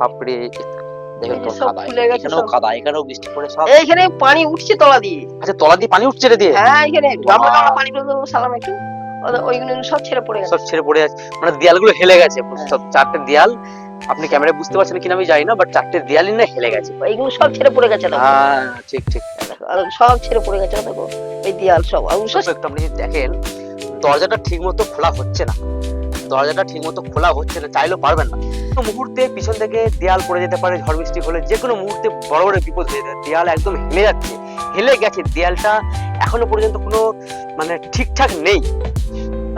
বাপরে দেখুন তো কাদা এখানেও কাদা এখানেও বৃষ্টি পড়ে সব। এইখানে পানি উঠছে তলা দিয়ে। আচ্ছা তলা দিয়ে পানি উঠছে রে দিয়ে? হ্যাঁ এখানে গামলা গামলা পানি পড়ে সালাম একটু। ওইগুলো সব ছেড়ে পড়ে গেছে। সব ছেড়ে পড়ে যাচ্ছে মানে দেয়ালগুলো হেলে গেছে। সব চারটে দেয়াল। আপনি ক্যামেরায় বুঝতে পারছেন কিনা আমি জানি না বাট চারটে দেয়ালই না হেলে গেছে। এইগুলো সব ছেড়ে পড়ে গেছে দেখো। হ্যাঁ ঠিক ঠিক। সব ছেড়ে পড়ে গেছে দেখো। এই দেয়াল সব। আর একটু আপনি দেখেন দরজাটা ঠিক মতো খোলা হচ্ছে না। দরজাটা ঠিক মতো খোলা হচ্ছে না, চাইলেও পারবেন না। কোনো মুহূর্তে পিছন থেকে দেয়াল পড়ে যেতে পারে, ঝড় বৃষ্টি হলে যে কোনো মুহূর্তে বড় বড় বিপদ হয়ে যায়। দেয়াল একদম হেলে যাচ্ছে, হেলে গেছে। দেয়ালটা এখনও পর্যন্ত কোনো মানে ঠিকঠাক নেই।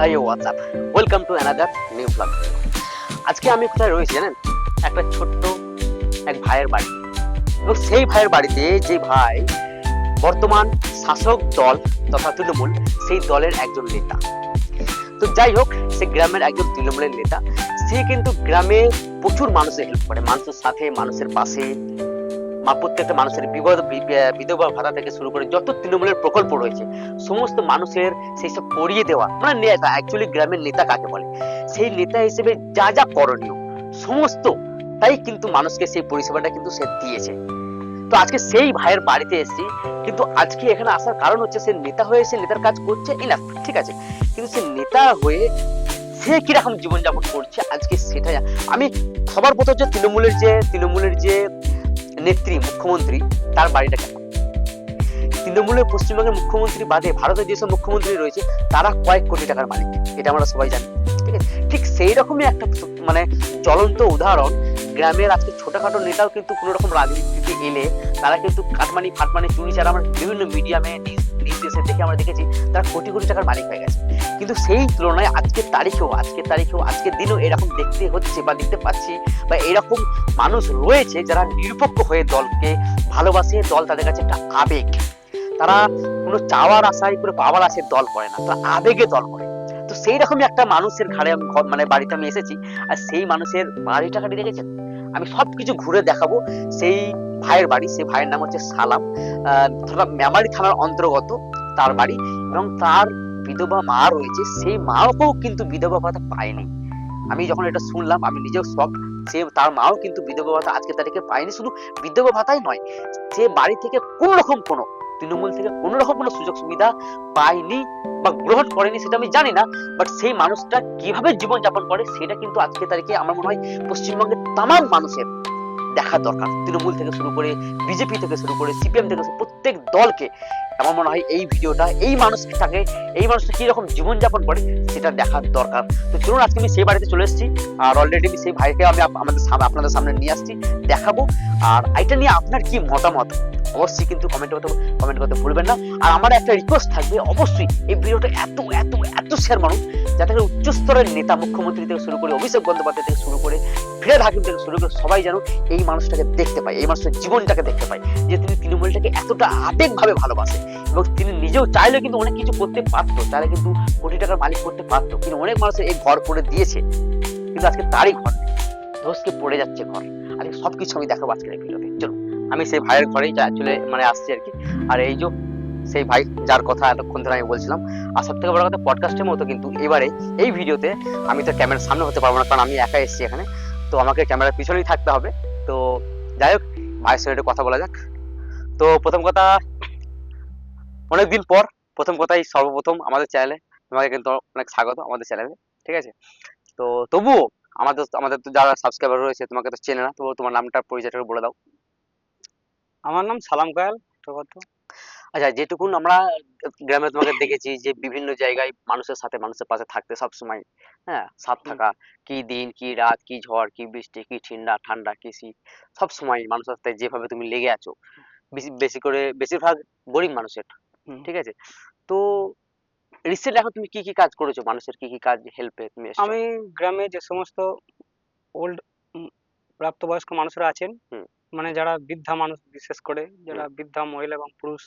I WhatsApp welcome to another new blog আজকে আমি কোথায় রয়েছি জানেন? একটা ছোট্ট এক ভাইয়ের বাড়ি। এবং সেই ভাইয়ের বাড়িতে যে ভাই বর্তমান শাসক দল তথা তৃণমূল সেই দলের একজন নেতা। তো যাই হোক সে গ্রামের একজন তৃণমূলের নেতা। সে কিন্তু গ্রামে প্রচুর মানুষের হেল্প করে। মানুষের সাথে, মানুষের পাশে প্রত্যেকটা মানুষের বিপদ, বি- বি- বিধবা ভাতা থেকে শুরু করে যত তৃণমূলের প্রকল্প রয়েছে, সমস্ত মানুষের সেই সব করিয়ে দেওয়া মানে নেতা অ্যাকচুয়ালি গ্রামের নেতা কাকে বলে? সেই নেতা হিসেবে যা যা করণীয়, সমস্ত, তাই কিন্তু মানুষকে সেই পরিষেবাটা কিন্তু সে দিয়েছে। তো আজকে সেই ভাইয়ের বাড়িতে এসেছি, কিন্তু আজকে এখানে আসার কারণ হচ্ছে সে নেতা হয়ে সে নেতার কাজ করছে ইনাফ ঠিক আছে? কিন্তু সে নেতা হয়ে সে কীরকম জীবনযাপন করছে আজকে সেটা আমি সবার প্রথম হচ্ছে তৃণমূলের যে তৃণমূলের যে নেত্রী, মুখ্যমন্ত্রী, তার বাড়িটা কেমন তৃণমূলের পশ্চিমবঙ্গের মুখ্যমন্ত্রী বাদে ভারতের যেসব মুখ্যমন্ত্রী রয়েছে, তারা কয়েক কোটি টাকার মালিক, এটা আমরা সবাই জানি, ঠিক আছে? ঠিক সেই রকমই একটা মানে জ্বলন্ত উদাহরণ, গ্রামের আজকে ছোটখাটো নেতাও কিন্তু কোনো রকম রাজনীতিতে এলে, তারা কিন্তু কাটমানি, ফাটমানি, চুরি ছাড়া আমরা বিভিন্ন মিডিয়ামে নির্দেশে দেখে আমরা দেখেছি তারা কোটি কোটি টাকার মালিক হয়ে গেছে। কিন্তু সেই তুলনায় আজকের তারিখেও আজকের তারিখেও আজকের দিনেও এরকম দেখতে হচ্ছে বা দেখতে পাচ্ছি বা এরকম মানুষ রয়েছে যারা নিরপেক্ষ হয়ে দলকে ভালোবাসে, দল তাদের কাছে একটা আবেগ। তারা কোনো চাওয়ার আশায় করে পাওয়ার আশায় দল করে না, তারা আবেগে দল করে। তো সেই রকমই একটা মানুষের ঘাড়ে মানে বাড়িতে আমি এসেছি, আর সেই মানুষের বাড়িটা খাটি দেখেছেন আমি সবকিছু ঘুরে দেখাবো। সেই ভাইয়ের বাড়ি, সেই ভাইয়ের নাম হচ্ছে সালাম। তথা মেমারি থানার অন্তর্গত তার বাড়ি এবং তার বিধবা মা রয়েছে। সেই মাকেও কিন্তু বিধবা ভাতা পায়নি। আমি যখন এটা শুনলাম, আমি নিজেও শখ সে, তার মাও কিন্তু বিধবা ভাতা আজকে তারিখে পায়নি। শুধু বিধবা ভাতাই নয় সে বাড়ি থেকে কোনো রকম কোনো তৃণমূল থেকে কোনো রকম কোনো সুযোগ সুবিধা পায়নি বা গ্রহণ করেনি সেটা আমি জানি না বাট সেই মানুষটা কীভাবে জীবন যাপন করে সেটা কিন্তু আজকে তারিখে আমার মনে হয় পশ্চিমবঙ্গের তাম মানুষের দেখা দরকার। তৃণমূল থেকে শুরু করে, বিজেপি থেকে শুরু করে, সিপিএম থেকে প্রত্যেক দলকে আমার মনে হয় এই ভিডিওটা, এই মানুষটাকে এই মানুষটা কি রকম জীবনযাপন করে সেটা দেখার দরকার। তো চলুন, আজকে আমি সেই বাড়িতে চলে এসেছি, আর অলরেডি আমি সেই ভাইকে আমি আমাদের সামনে আপনাদের সামনে নিয়ে আসছি, দেখাবো। আর এটা নিয়ে আপনার কি মতামত? অবশ্যই কিন্তু কমেন্ট করতে কমেন্ট করতে ভুলবেন না। আর আমার একটা রিকোয়েস্ট থাকবে, অবশ্যই এই ভিডিওটা এত এত এত শেয়ার মানুষ যাতে করে উচ্চ স্তরের নেতা, মুখ্যমন্ত্রী থেকে শুরু করে অভিষেক বন্দ্যোপাধ্যায় থেকে শুরু করে ফিরে হাকিম থেকে শুরু করে সবাই যেন এই মানুষটাকে দেখতে পায়, এই মানুষের জীবনটাকে দেখতে পায়, যে তিনি তৃণমূলটাকে এতটা আবেগভাবে ভালোবাসে এবং তিনি নিজেও চাইলে কিন্তু অনেক কিছু করতে পারতো চাইলে কিন্তু কোটি টাকার মালিক করতে পারতো, কিন্তু অনেক মানুষের এই ঘর করে দিয়েছে, কিন্তু আজকে তারই ঘর ধসকে পড়ে যাচ্ছে ঘর। আজকে সবকিছু আমি দেখাবো আজকের এই ভিডিওতে। চলো আমি সেই ভাইয়ের ঘরেই চলে মানে আসছি আর কি। আর এই যে সেই ভাই, যার কথা এতক্ষণ ধরে আমি বলছিলাম, আর সব থেকে বড় কথা পডকাস্টের মতো কিন্তু এবারে এই ভিডিওতে আমি তো ক্যামেরার সামনে হতে পারব না, কারণ আমি একা এসেছি এখানে। তো আমাকে ক্যামেরার পিছনেই থাকতে হবে। তো যাই হোক, ভাইয়ের সঙ্গে একটু কথা বলা যাক। তো প্রথম কথা অনেকদিন পর প্রথম কথাই সর্বপ্রথম আমাদের চ্যানেলে তোমাকে কিন্তু অনেক স্বাগত আমাদের চ্যানেলে ঠিক আছে? তো তবুও আমাদের আমাদের তো যারা সাবস্ক্রাইবার রয়েছে তোমাকে তো চেনে না তবুও তোমার নামটা পরিচয়টা বলে দাও। আমার নাম সালাম কায়াল আচ্ছা যেটুকুন আমরা গ্রামে তোমাকে দেখেছি যে বিভিন্ন জায়গায় মানুষের সাথে মানুষের পাশে থাকতে সব সময় হ্যাঁ সাথ থাকা কি দিন কি রাত কি ঝড় কি বৃষ্টি কি ঠান্ডা ঠান্ডা কি শীত সব সময় মানুষের সাথে যেভাবে তুমি লেগে আছো বেশি বেশি করে বেশিরভাগ গরিব মানুষের। ঠিক আছে? তো রিসেন্ট এখন তুমি কি কি কাজ করেছ? মানুষের কি কি কাজ হেল্পে তুমি এসছো? আমি গ্রামে যে সমস্ত ওল্ড প্রাপ্তবয়স্ক মানুষরা আছেন হুম। মানে যারা বৃদ্ধা মানুষ বিশেষ করে যারা বৃদ্ধা মহিলা এবং পুরুষ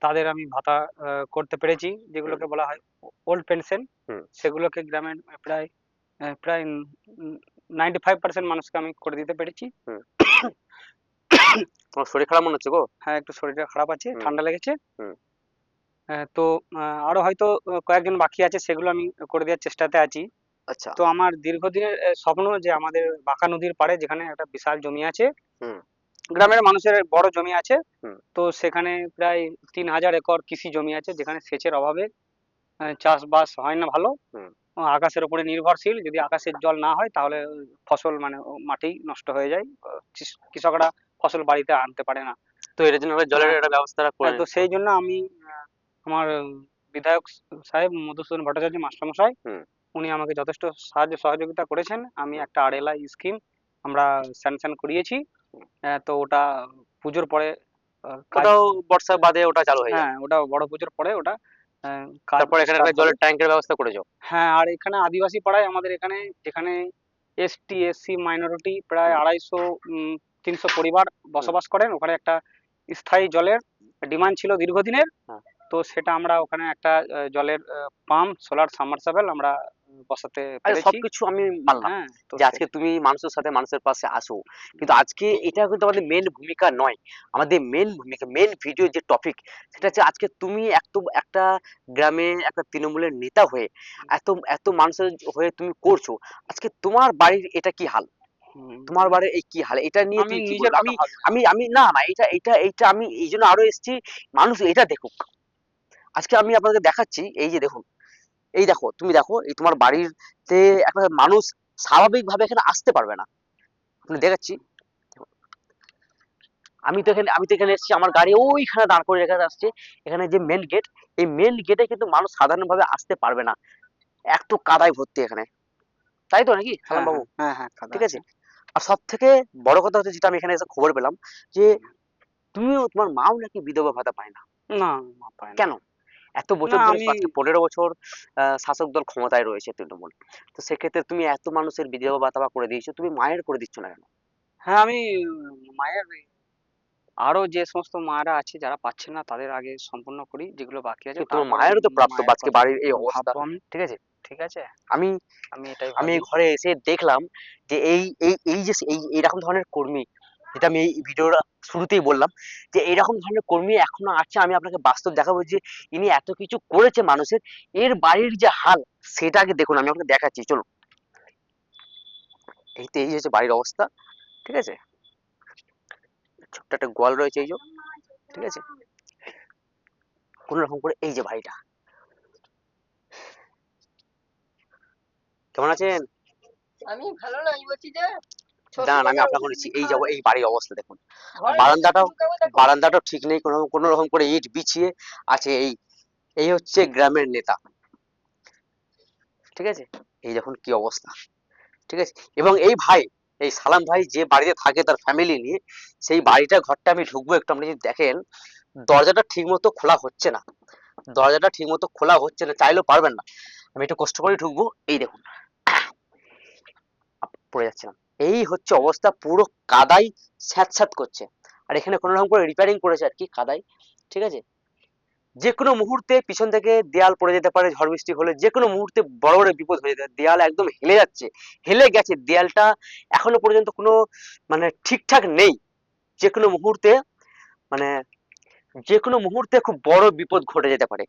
তাদের আমি ভাতা করতে পেরেছি। যেগুলোকে বলা হয় ওল্ড পেনশন হুম। সেগুলোকে গ্রামের প্রায় প্রায় নাইনটি ফাইভ পার্সেন্ট মানুষকে আমি করে দিতে পেরেছি। তোমার শরীর খারাপ মনে হচ্ছে গো। হ্যাঁ একটু শরীরটা খারাপ আছে ঠান্ডা লেগেছে। তো আরও হয়তো কয়েকজন বাকি আছে সেগুলো আমি করে দেওয়ার চেষ্টাতে আছি। আচ্ছা। তো আমার দীর্ঘদিনের স্বপ্ন যে আমাদের বাঁকা নদীর পাড়ে যেখানে একটা বিশাল জমি আছে গ্রামের মানুষের বড় জমি আছে তো সেখানে প্রায় তিন হাজার একর কৃষি জমি আছে যেখানে সেচের অভাবে চাষবাস হয় না ভালো। হুম। আকাশের উপরে নির্ভরশীল যদি আকাশের জল না হয় তাহলে ফসল মানে মাটি নষ্ট হয়ে যায়। কৃষ- কৃষকরা ফসল বাড়িতে আনতে পারে না। তো এটার জন্য জলের হ্যাঁ। একটা ব্যবস্থা করে হ্যাঁ, তো সেই জন্য আমি আমার বিধায়ক সাহেব মধুসূদন ভট্টাচার্য মাস্টারমশাই উনি আমাকে যথেষ্ট সাহায্য সহযোগিতা করেছেন। আমি একটা আরএলআই স্কিম আমরা স্যাংশন করিয়েছি। তো ওটা পুজোর পরে ওটাও বর্ষা বাদে ওটা চালু হয়ে হ্যাঁ ওটা বড় পুজোর পরে ওটা তারপর এখানে একটা জলের। ট্যাঙ্কের ব্যবস্থা করেছ? হ্যাঁ আর এখানে আদিবাসী পাড়ায় আমাদের এখানে যেখানে এসটি এসসি মাইনরিটি প্রায় আড়াইশো তিনশো পরিবার বসবাস করেন। ওখানে একটা স্থায়ী জলের ডিমান্ড ছিল দীর্ঘদিনের। হ্যাঁ। তো সেটা আমরা ওখানে একটা জলের পাম্প সোলার সাবমার্সাবল আমরা বসাতে সবকিছু আমি মানলাম হ্যাঁ যে আজকে তুমি মানুষের সাথে মানুষের পাশে আসো। কিন্তু আজকে এটা কিন্তু আমাদের মেন ভূমিকা নয়। আমাদের মেন ভূমিকা মেন ভিডিও যে টপিক সেটা হচ্ছে আজকে তুমি এত একটা গ্রামে একটা তৃণমূলের নেতা হয়ে এত এত মানুষের হয়ে তুমি করছ। আজকে তোমার বাড়ির এটা কি হাল? তোমার বাড়ির এই কি হাল? এটা নিয়ে আমি? আমি আমি আমি না না এটা এটা এটা আমি এই জন্য আরও এসেছি মানুষ এটা দেখুক। আজকে আমি আপনাদের দেখাচ্ছি এই যে দেখুন এই দেখো তুমি দেখো এই তোমার বাড়িতে একটা মানুষ স্বাভাবিকভাবে এখানে আসতে পারবে না। আপনি দেখাচ্ছি আমি তো এখানে আমি তো এখানে এসেছি আমার গাড়ি ওইখানে দাঁড় করে রেখে আসছে এখানে যে মেন গেট এই মেন গেটে কিন্তু মানুষ সাধারণভাবে আসতে পারবে না। এত কাদায় ভর্তি এখানে। তাই তো নাকি হ্যাঁ বাবু হ্যাঁ হ্যাঁ ঠিক আছে। আর সব থেকে বড় কথা হচ্ছে যেটা আমি এখানে এসে খবর পেলাম যে তুমিও তোমার মাও নাকি বিধবা ভাতা পায় না? না। কেন? এত বছর ধরে পনেরো বছর আহ, শাসক দল ক্ষমতায় রয়েছে তৃণমূল। তো সেক্ষেত্রে তুমি এত মানুষের বিধবা ভাতা বা করে দিয়েছ তুমি মায়ের করে দিচ্ছ না কেন? হ্যাঁ আমি মায়ের আরও যে সমস্ত মায়েরা আছে যারা পাচ্ছে না তাদের আগে সম্পূর্ণ করি যেগুলো বাকি আছে তোমার মায়েরও তো প্রাপ্ত আজকে বাড়ির এই অবস্থা। ঠিক আছে? ঠিক আছে? আমি আমি এটাই আমি ঘরে এসে দেখলাম যে এই এই এই যে এই এইরকম ধরনের কর্মী যেটা আমি এই ভিডিওর শুরুতেই বললাম যে এইরকম ধরনের কর্মী এখনও আছে আমি আপনাকে বাস্তব দেখাবো যে ইনি এত কিছু করেছে মানুষের এর বাড়ির যে হাল সেটা আগে দেখুন আমি আপনাকে দেখাচ্ছি চলুন। এই তো এই হচ্ছে বাড়ির অবস্থা ঠিক আছে? ছোট্ট একটা গোয়াল রয়েছে এই যে ঠিক আছে? কোন রকম করে এই যে বাড়িটা কেমন আছেন? আমি ভালো নাই বলছি যে দাঁড়ান আমি আপনাকে বলেছি এই যাব এই বাড়ির অবস্থা দেখুন। বারান্দাটাও বারান্দাটাও ঠিক নেই কোনো কোনো রকম করে ইট বিছিয়ে আছে এই এই হচ্ছে গ্রামের নেতা। ঠিক আছে? এই দেখুন কি অবস্থা। ঠিক আছে? এবং এই ভাই এই সালাম ভাই যে বাড়িতে থাকে তার ফ্যামিলি নিয়ে সেই বাড়িটা ঘরটা আমি ঢুকবো একটু আপনি যদি দেখেন দরজাটা ঠিক মতো খোলা হচ্ছে না। দরজাটা ঠিক মতো খোলা হচ্ছে না চাইলেও পারবেন না। আমি একটু কষ্ট করে ঢুকবো এই দেখুন। পড়ে যাচ্ছে না এই হচ্ছে অবস্থা পুরো কাদাই স্যাঁতস্যাঁত করছে। আর এখানে কোনো রকম করে রিপেয়ারিং করেছে আর কি কাদাই ঠিক আছে? যে কোনো মুহূর্তে পিছন থেকে দেয়াল পড়ে যেতে পারে, ঝড় বৃষ্টি হলে যে কোনো মুহূর্তে বড় বড় বিপদ হয়ে যেতে দেয়াল একদম হেলে যাচ্ছে, হেলে গেছে। দেয়ালটা এখনও পর্যন্ত কোনো মানে ঠিকঠাক নেই। যে কোনো মুহূর্তে মানে যে কোনো মুহূর্তে খুব বড় বিপদ ঘটে যেতে পারে।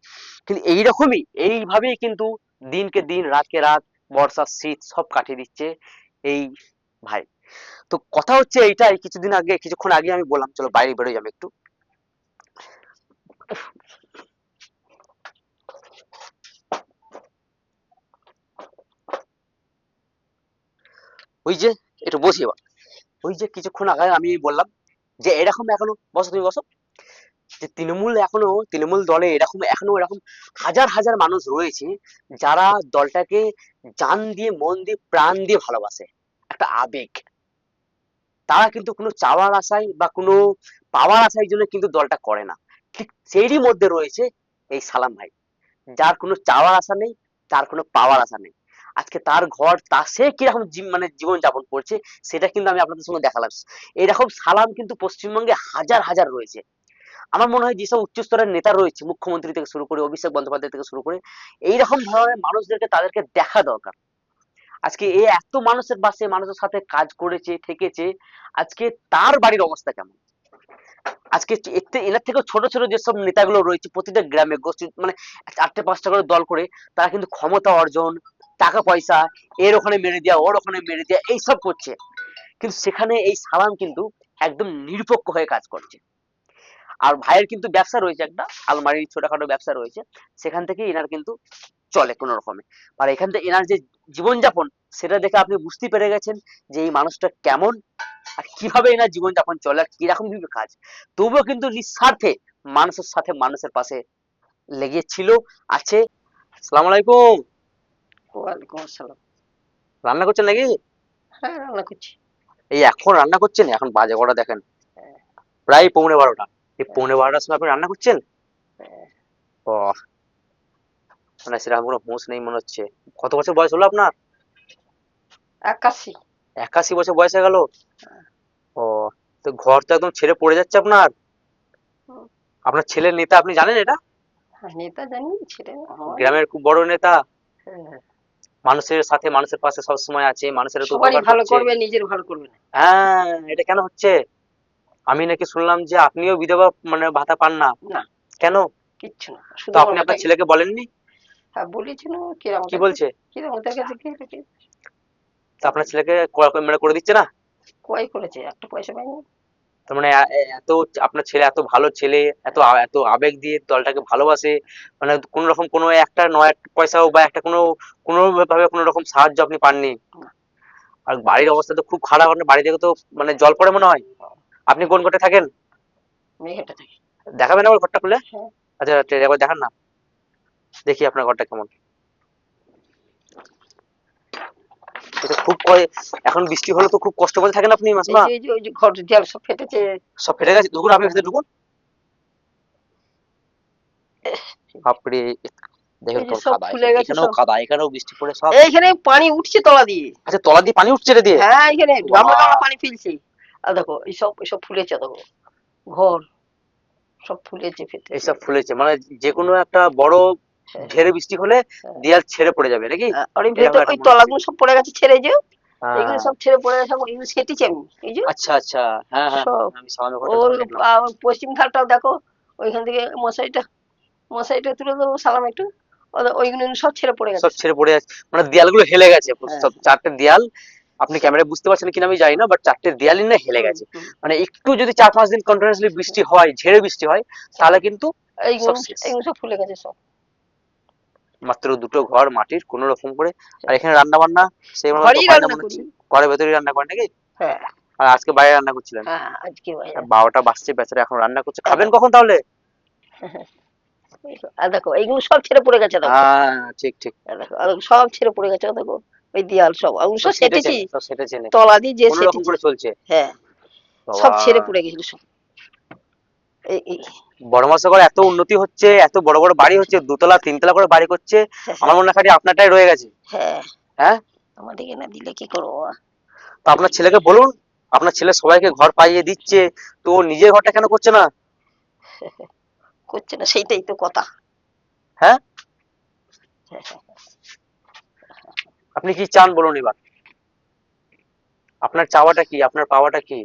কিন্তু এইরকমই, এইভাবেই কিন্তু দিনকে দিন, রাতকে রাত, বর্ষা, শীত সব কাটিয়ে দিচ্ছে এই ভাই। তো কথা হচ্ছে এইটাই, কিছুদিন আগে, কিছুক্ষণ আগে আমি বললাম, চলো বাইরে বেরোই আমি একটু। ওই যে, একটু বসি এবার। ওই যে কিছুক্ষণ আগে আমি বললাম যে, এরকম এখনও, বসো তুমি বসো। যে তৃণমূল এখনও, তৃণমূল দলে এরকম, এখনও এরকম হাজার হাজার মানুষ রয়েছে যারা দলটাকে জান দিয়ে, মন দিয়ে, প্রাণ দিয়ে ভালোবাসে। একটা আবেগ। তারা কিন্তু কোনো চাওয়ার আশায় বা কোনো পাওয়ার আশায় জন্য কিন্তু দলটা করে না। ঠিক সেরই মধ্যে রয়েছে এই সালাম ভাই। যার কোনো চাওয়ার আশা নেই, তার কোনো পাওয়ার আশা নেই। আজকে তার ঘর, তা সে কীরকম মানে জীবন যাপন করছে, সেটা কিন্তু আমি আপনাদের সঙ্গে দেখালাম। এরকম সালাম কিন্তু পশ্চিমবঙ্গে হাজার হাজার রয়েছে। আমার মনে হয় যেসব উচ্চস্তরের নেতা রয়েছে, মুখ্যমন্ত্রী থেকে শুরু করে, অভিষেক বন্দ্যোপাধ্যায় থেকে শুরু করে, এইরকম ধরনের মানুষদেরকে তাদেরকে দেখা দরকার। আজকে এ এত মানুষের পাশে, মানুষের সাথে কাজ করেছে, থেকেছে, আজকে তার বাড়ির অবস্থা কেমন? আজকে এর থেকে- ছোট ছোট যেসব নেতাগুলো রয়েছে, প্রতিটা গ্রামে গোষ্ঠী মানে চারটে, পাঁচটা করে দল করে, তারা কিন্তু ক্ষমতা অর্জন টাকা পয়সা এর ওখানে মেরে দেওয়া ওর ওখানে মেরে দেওয়া এইসব করছে। কিন্তু সেখানে এই সালাম কিন্তু একদম নিরপেক্ষ হয়ে কাজ করছে। আর ভাইয়ের কিন্তু ব্যবসা রয়েছে একটা, আলমারির ছোটখাটো ব্যবসা রয়েছে, সেখান থেকে এনার কিন্তু চলে কোনো রকমে। আর এখান থেকে এনার যে জীবনযাপন, সেটা দেখে আপনি বুঝতে পেরে গেছেন যে এই মানুষটা কেমন আর কীভাবে এনার জীবনযাপন চলে আর কীরকম ভাবে কাজ। তবুও কিন্তু নিঃস্বার্থে মানুষের সাথে মানুষের পাশে লেগেছিল, আছে। আসসালামু আলাইকুম। ওয়ালাইকুম আসসালাম রান্না করছেন নাকি? হ্যাঁ রান্না করছি। এই এখন রান্না করছেন? এখন বাজে কটা দেখেন। প্রায় পৌনে বারোটা। এই পৌনে বারোটার সময় আপনি রান্না করছেন? হ্যাঁ। ও। মানে সেরকম কোনো হুঁশ নেই মনে হচ্ছে। কত বছর বয়স হলো আপনার? একাশি। একাশি বছর বয়স হয়ে গেল? ও তো ঘর তো একদম ছেড়ে পড়ে যাচ্ছে আপনার? আপনার ছেলের নেতা আপনি জানেন এটা? হ্যাঁ, নেতা জানি ছেলে গ্রামের খুব বড় নেতা। হ্যাঁ। মানুষের সাথে মানুষের পাশে সবসময় আছে মানুষের সবারই ভালো করবে নিজের ভালো করবে না। হ্যাঁ এটা কেন হচ্ছে? আমি নাকি শুনলাম যে আপনিও বিধবা মানে ভাতা পান না। কেন? কিচ্ছু না। তো আপনি আপনার ছেলেকে বলেননি? হ্যাঁ কি বলছে? কিরম ওদের কাছে কি তো আপনার ছেলেকে মানে করে দিচ্ছে না? কয় করেছে? একটা পয়সা পাইনি তার মানে এত আপনার ছেলে এত ভালো ছেলে এত এত আবেগ দিয়ে দলটাকে ভালোবাসে মানে কোন রকম কোনো একটা নয় পয়সা হোক বা একটা কোনো কোনো ভাবে কোনো রকম সাহায্য আপনি পাননি। আর বাড়ির অবস্থা তো খুব খারাপ আপনার বাড়ি থেকে তো মানে জল পড়ে মনে হয়। আপনি কোন ঘরে থাকেন? দেখাবেন আমার ঘরটা খুলে? হ্যাঁ। আচ্ছা আচ্ছা, একবার দেখান না। দেখি আপনার ঘরটা কেমন এটা খুব কয়- এখন বৃষ্টি হলে তো খুব কষ্ট করে থাকেন আপনি মাসমা। এই যে ওই যে ঘর দেয়াল সব ফেটেছে। সব ফেটে গেছে? ঢুকুন আপনি ভেতরে ঢুকুন বাপরে দেখুন এই যে কাদা ফুলে এখানে- গেছে এখানেও সব। কাদা এখানেও বৃষ্টি পড়ে সব। এইখানে পানি উঠছে তলা দিয়ে। আচ্ছা তলা দিয়ে পানি উঠছে রে দিয়ে? হ্যাঁ এখানে গামলা বাহ। গামলা পানি ফেলছে। আর দেখো এইসব এইসব ফুলেছে দেখো। ঘর সব ফুলেছে ফেটে এইসব ফুলেছে। মানে যে কোনো একটা বড় হ্যাঁ। ঢেরে বৃষ্টি হলে দেয়াল ছেড়ে পড়ে যাবে নাকি ওই একটা ওই তলাগুলো সব পড়ে গেছে ছেড়ে যে এগুলো হ্যাঁ। সব ছেড়ে পড়ে গেছে এখন এগুলো আমি এই যে আচ্ছা আচ্ছা হ্যাঁ হ্যাঁ সব। আমি সামনে ঘরটা ওর ধরে দেখলাম। আহ, পশ্চিম ধারটাও দেখো ওইখান থেকে মশারিটা মশারিটা তুলে দেবো সালাম একটু ওইগুলো সব ছেড়ে পড়ে গেছে সব ছেড়ে পড়ে যাচ্ছে মানে দেয়ালগুলো হেলে গেছে হ্যাঁ। সব চারটে দেয়াল আপনি ক্যামেরায় বুঝতে পারছেন কিনা আমি জানি না বাট চারটে দেয়ালই না হেলে গেছে। মানে একটু যদি চার পাঁচ দিন কন্টিনিউয়াসলি বৃষ্টি হয় ঝেড়ে বৃষ্টি হয় তাহলে কিন্তু। এইগুলো সব ফুলে গেছে সব মাত্র দুটো ঘর মাটির কোন রকম করে। আর এখানে রান্না বান্না সেই মনে। ঘরের ভেতরেই রান্না করেন নাকি? হ্যাঁ। আর আজকে বাইরে রান্না করছিলেন হ্যাঁ আজকে বাইরে। বারোটা বাজছে বেচারা এখন রান্না করছে। খাবেন কখন তাহলে? আর দেখো এইগুলো সব ছেড়ে পড়ে গেছে দেখো। হ্যাঁ ঠিক ঠিক। আর দেখো সব ছেড়ে পড়ে গেছে দেখো। ওই দেয়াল সব সব সেটেছি। তলা দিয়ে যে সেটেছি। করে চলছে। হ্যাঁ সব ছেড়ে পড়ে গেছিল সব। বড় মাসে এত উন্নতি হচ্ছে এত বড় বড় বাড়ি হচ্ছে দুতলা তিনতলা করে বাড়ি করছে আমার মনে হয় খালি আপনারটাই রয়ে গেছে। হ্যাঁ। হ্যাঁ? আমাদেরকে না দিলে কি করব? তো আপনার ছেলেকে বলুন আপনার ছেলে সবাইকে ঘর পাইয়ে দিচ্ছে তো ও নিজের ঘরটা কেন করছে না? করছে না সেইটাই তো কথা। হ্যাঁ? আপনি কি চান বলুন এবার? আপনার চাওয়াটা কি আপনার পাওয়াটা কি?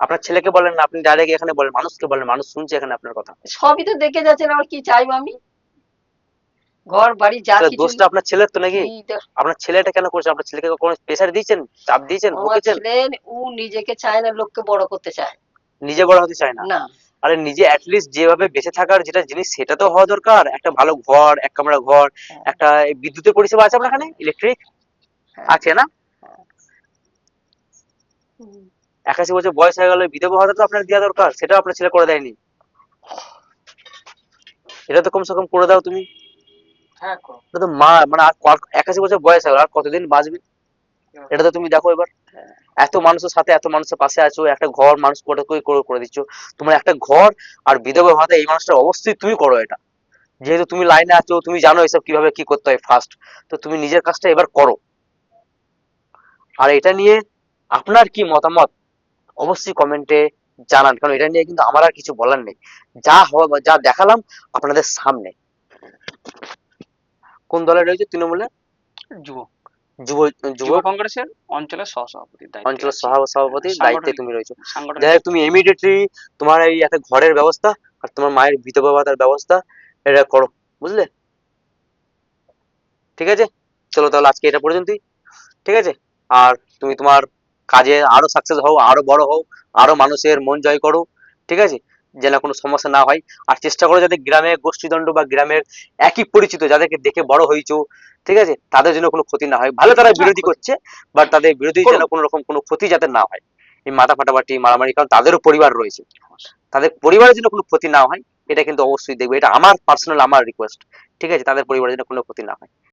আপনার ছেলেকে বলেন না আপনি ডাইরেক্ট এখানে বলেন মানুষকে বলেন মানুষ শুনছে এখানে আপনার কথা। সবই তো দেখে যাচ্ছেন আমার কি চাইব আমি ঘর বাড়ি যা কিছু দোষটা আপনার ছেলের তো নাকি? আপনার ছেলেটা কেন করছে? আপনার ছেলেকে কোনো প্রেশার দিয়েছেন? চাপ দিয়েছেন? বকেছেন? ও নিজেকে চায় না লোককে বড় করতে চায়। নিজে বড় হতে চায় না? না। আরে নিজে অ্যাটলিস্ট যেভাবে বেঁচে থাকার যেটা জিনিস সেটা তো হওয়া দরকার। একটা ভালো ঘর এক কামরা ঘর হ্যাঁ। একটা বিদ্যুতের পরিষেবা আছে আপনার এখানে? ইলেকট্রিক হ্যাঁ। আছে না? হুম। একাশি বছর বয়স হয়ে গেল বিধবা ভাতা তো আপনার দেওয়া দরকার সেটা আপনার ছেলে করে দেয়নি। এটা তো কমসে কম করে দাও তুমি। হ্যাঁ তো মা মানে একাশি বছর বয়স হয়ে গেল আর কতদিন বাঁচবে? এটা তো তুমি দেখো এবার। এত মানুষের সাথে এত মানুষের পাশে আছো একটা ঘর মানুষ করে করে দিচ্ছ। তোমার একটা ঘর আর বিধবা ভাতা এই মানুষটা অবশ্যই তুমি করো এটা। যেহেতু তুমি লাইনে আছো তুমি জানো এসব কীভাবে কি করতে হয় ফার্স্ট তো তুমি নিজের কাজটা এবার করো। আর এটা নিয়ে আপনার কি মতামত? অবশ্যই কমেন্টে জানান। কারণ এটা নিয়ে কিন্তু আমার আর কিছু বলার নেই। যা হওয়া যা দেখালাম আপনাদের সামনে। কোন দলে রয়েছে তৃণমূলে? যুব। যুব যুব। কংগ্রেসের অঞ্চলের সহসভাপতি অঞ্চলের সহসভাপতি দায়িত্বে তুমি রয়েছে। যাই তুমি ইমিডিয়েটলি তোমার এই একটা ঘরের ব্যবস্থা আর তোমার মায়ের বিধবা ভাতার ব্যবস্থা এটা করো। বুঝলে? ঠিক আছে? চলো তাহলে আজকে এটা পর্যন্তই। ঠিক আছে? আর তুমি তোমার কাজে আরও সাকসেস হও আরও বড় হও আরও মানুষের মন জয় করো ঠিক আছে? যেন কোনো সমস্যা না হয়। আর চেষ্টা করো যাতে গ্রামে গোষ্ঠীদণ্ড বা গ্রামের একই পরিচিত যাদেরকে দেখে বড় হয়েছো ঠিক আছে? তাদের জন্য কোনো ক্ষতি না হয়। ভালো তারা বিরোধী করছে বাট তাদের বিরোধী যেন কোনো রকম কোনো ক্ষতি যাতে না হয়। এই মাথা ফাটাফাটি মারামারি কারণ তাদেরও পরিবার রয়েছে। তাদের পরিবারের জন্য কোনো ক্ষতি না হয় এটা কিন্তু অবশ্যই দেখবে। এটা আমার পার্সোনাল আমার রিকোয়েস্ট ঠিক আছে? তাদের পরিবারের জন্য কোনো ক্ষতি না হয়।